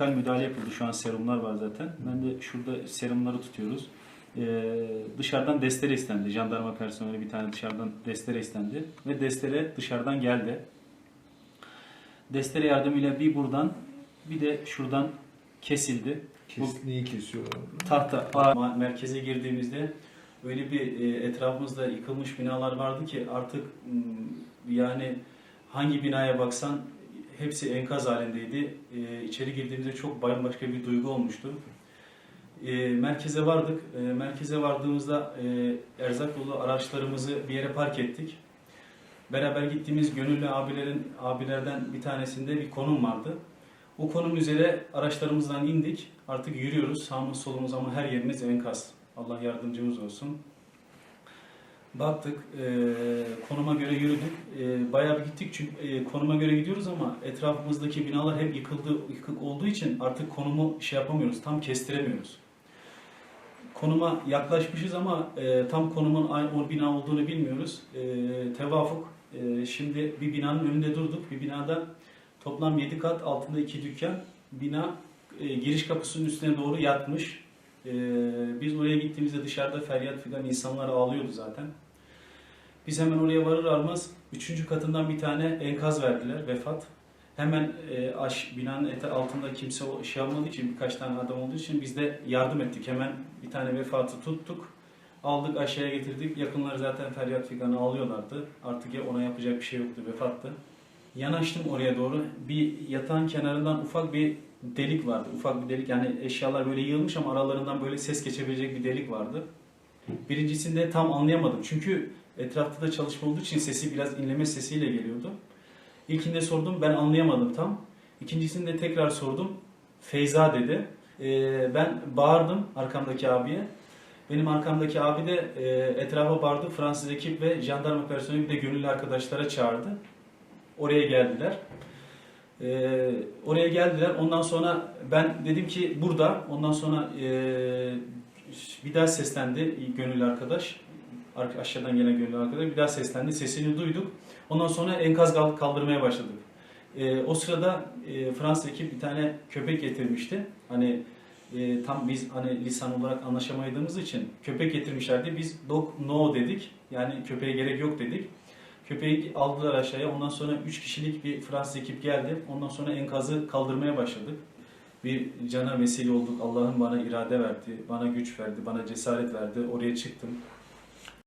Lokal müdahale yapıldı. Şu an serumlar var zaten. Ben de şurada serumları tutuyoruz. Ee, dışarıdan destere istendi. Jandarma personeli bir tane dışarıdan destere istendi. Ve destere dışarıdan geldi. Destere yardımıyla bir buradan bir de şuradan kesildi. Kes, neyi kesiyorlar? tahta ağ merkeze girdiğimizde öyle bir e, etrafımızda yıkılmış binalar vardı ki artık m, yani hangi binaya baksan hepsi enkaz halindeydi. E, içeri girdiğimizde çok bambaşka bir duygu olmuştu. E, merkeze vardık. E, merkeze vardığımızda e, erzak dolu araçlarımızı bir yere park ettik. Beraber gittiğimiz gönüllü abilerin abilerden bir tanesinde bir konum vardı. O konum üzere araçlarımızdan indik. Artık yürüyoruz. Sağımız solumuz ama her yerimiz enkaz. Allah yardımcımız olsun. Baktık, e, konuma göre yürüdük. E, bayağı bir gittik çünkü e, konuma göre gidiyoruz ama etrafımızdaki binalar hep yıkıldı, yıkık olduğu için artık konumu şey yapamıyoruz, tam kestiremiyoruz. Konuma yaklaşmışız ama e, tam konumun o bina olduğunu bilmiyoruz. E, tevafuk, e, şimdi bir binanın önünde durduk. Bir binada toplam 7 kat, altında 2 dükkan. Bina e, giriş kapısının üstüne doğru yatmış. E, biz oraya gittiğimizde dışarıda feryat figan insanlar ağlıyordu zaten. Biz hemen oraya varır varmaz 3. katından bir tane enkaz verdiler, vefat. Hemen e, aş, binanın ete altında kimse şey yapmadığı için, birkaç tane adam olduğu için biz de yardım ettik. Hemen bir tane vefatı tuttuk. Aldık aşağıya getirdik. Yakınları zaten feryat figan ağlıyorlardı. Artık ya ona yapacak bir şey yoktu, vefattı. Yanaştım oraya doğru. Bir yatağın kenarından ufak bir delik vardı. Ufak bir delik yani eşyalar böyle yığılmış ama aralarından böyle ses geçebilecek bir delik vardı. Birincisinde tam anlayamadım. Çünkü etrafta da çalışma olduğu için sesi biraz inleme sesiyle geliyordu. İlkinde sordum ben anlayamadım tam. İkincisinde tekrar sordum. Feyza dedi. Ee, ben bağırdım arkamdaki abiye. Benim arkamdaki abi de e, etrafa bağırdı. Fransız ekip ve jandarma personeli bir de gönüllü arkadaşlara çağırdı. Oraya geldiler. Ee, oraya geldiler. Ondan sonra ben dedim ki burada. Ondan sonra e, bir daha seslendi gönüllü arkadaş. Ar- Aşağıdan gelen gönüllü arkadaş bir daha seslendi. Sesini duyduk. Ondan sonra enkaz kal- kaldırmaya başladık. Ee, o sırada e, Fransız ekip bir tane köpek getirmişti. Hani e, tam biz hani lisan olarak anlaşamadığımız için köpek getirmişlerdi. Biz dog no dedik. Yani köpeğe gerek yok dedik. Köpeği aldılar aşağıya. Ondan sonra 3 kişilik bir Fransız ekip geldi. Ondan sonra enkazı kaldırmaya başladık. Bir cana vesile olduk. Allah'ın bana irade verdi, bana güç verdi, bana cesaret verdi. Oraya çıktım.